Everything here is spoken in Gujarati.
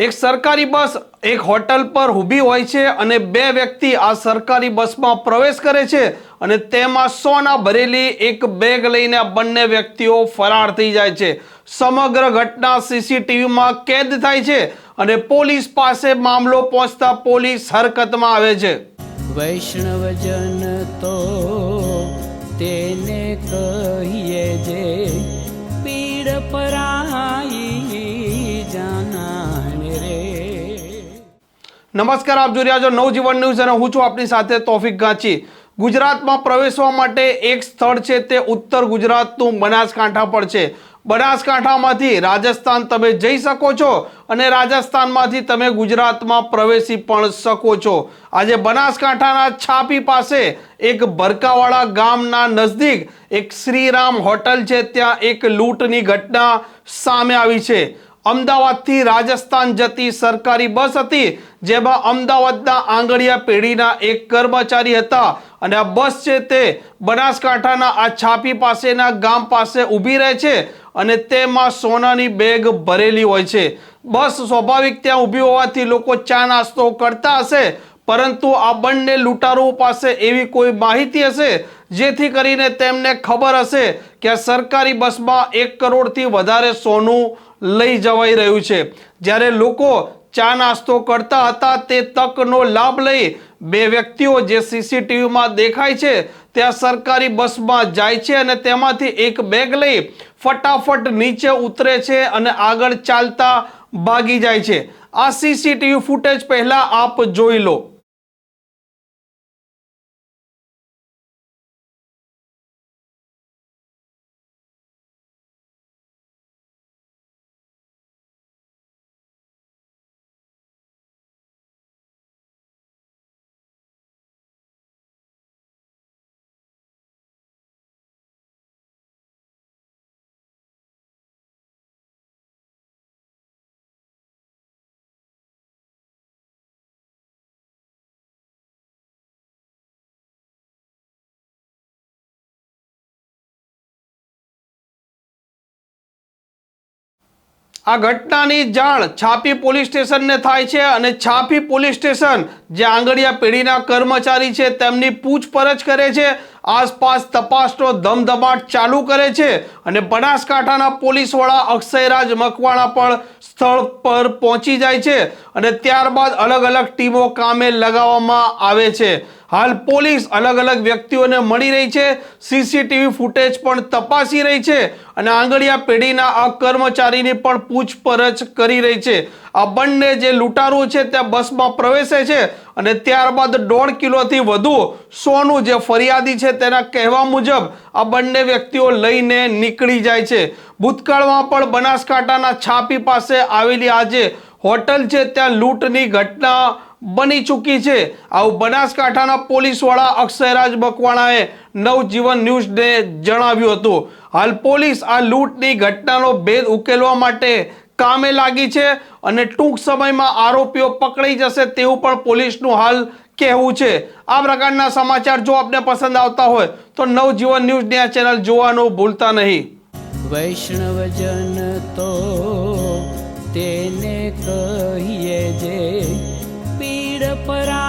એક સરકારી બસ એક હોટલ પર ઊભી હોય છે અને બે વ્યક્તિ આ સરકારી બસમાં પ્રવેશ કરે છે અને તેમાં સોના ભરેલી એક બેગ લઈને બંને વ્યક્તિઓ ફરાર થઈ જાય છે. સમગ્ર ઘટના સીસીટીવીમાં કેદ થાય છે અને પોલીસ પાસે મામલો પહોંચતા પોલીસ હરકતમાં આવે છે. વૈષ્ણવજન તો તેને કહીએ નમસ્કાર, આપ જોઈ રહ્યા છો નવજીવન ન્યૂઝ અને હું છું આપની સાથે તોફિક ગાંચી. ગુજરાતમાં પ્રવેશવા માટે એક સ્થળ છે તે ઉત્તર ગુજરાતનું બનાસકાંઠા પર છે. બનાસકાંઠામાંથી રાજસ્થાન તમે જઈ શકો છો અને રાજસ્થાનમાંથી તમે ગુજરાતમાં પ્રવેશી પણ શકો છો. આજે બનાસકાંઠાના છાપી પાસે એક ભરકાવાળા ગામના નજદીક એક શ્રીરામ હોટલ છે, ત્યાં એક લૂંટની ઘટના સામે આવી છે. અમદાવાદથી રાજસ્થાન જતી સરકારી બસ હતી જેમાં અમદાવાદના આંગળિયા પેઢીના એક કર્મચારી હતા અને આ બસ છે તે બનાસકાંઠાના આ છાપી પાસેના ગામ પાસે ઊભી રહે છે અને તેમાં સોનાની બેગ ભરેલી હોય છે. બસ સ્વાભાવિક ત્યાં ઊભી હોવાથી લોકો ચા નાસ્તો કરતા હશે, પરંતુ આ બંને લૂંટારુઓ પાસે એવી કોઈ માહિતી હશે જેથી કરીને તેમને ખબર હશે કે આ સરકારી બસમાં એક કરોડથી વધારે સોનું લઈ જવાઈ રહ્યું છે. જ્યારે લોકો ચા નાસ્તો કરતા હતા, તે તકનો લાભ લઈ બે વ્યક્તિઓ જે સીસીટીવીમાં દેખાય છે, ત્યાં સરકારી બસમાં જાય છે અને તેમાંથી એક બેગ લઈ ફટાફટ નીચે ઉતરે છે અને આગળ ચાલતા ભાગી જાય છે. આ સીસીટીવી ફૂટેજ પહેલાં આપ જોઈ લો. આ ઘટનાની જાણ છાપી પોલીસ સ્ટેશનને થાય છે અને છાપી પોલીસ સ્ટેશન જે આંગળિયા પેઢીના કર્મચારી છે તેમની પૂછપરછ કરે છે. આસપાસ તપાસનો ધમધમાટ ચાલુ કરે છે અને બનાસકાંઠાના પોલીસ વડા અક્ષયરાજ મકવાણા પણ સ્થળ પર પહોંચી જાય છે અને ત્યારબાદ અલગ અલગ ટીમો કામે લગાવવામાં આવે છે. હાલ પોલીસ અલગ અલગ વ્યક્તિઓને મળી રહી છે. સીસીટીવી ફૂટેજ પણ તપાસી રહી છે અને આંગળીયા પેઢીના આ કર્મચારીની પણ પૂછપરછ કરી રહી છે. આ બંને જે લૂંટારું છે ત્યાં બસમાં પ્રવેશે છે અને ત્યારબાદ દોઢ કિલોથી વધુ સોનું જે ફરિયાદી છે તેના કહેવા મુજબ આ બંને વ્યક્તિઓ લઈને નીકળી જાય છે. ભૂતકાળમાં પણ બનાસકાંઠાના છાપી પાસે આવેલી આજે હોટલ છે, ત્યાં લૂંટની ઘટના બની ચૂકી છે. આવું બનાસકાંઠાના પોલીસવાળા અક્ષયરાજ બકવાણાએ નવજીવન ન્યૂઝને જણાવ્યું હતું. હાલ પોલીસ આ લૂંટની ઘટનાનો ભેદ ઉકેલવા માટે કામે લાગી છે અને ટૂંક સમયમાં આરોપીઓ પકડાઈ જશે તેવું પણ પોલીસનું હાલ કહેવું છે. આ પ્રકારના સમાચાર જો આપને પસંદ આવતા હોય તો નવજીવન ન્યૂઝની આ ચેનલ જોવાનું ભૂલતા નહીં. વૈષ્ણવજન તો તેને કહીએ જે but I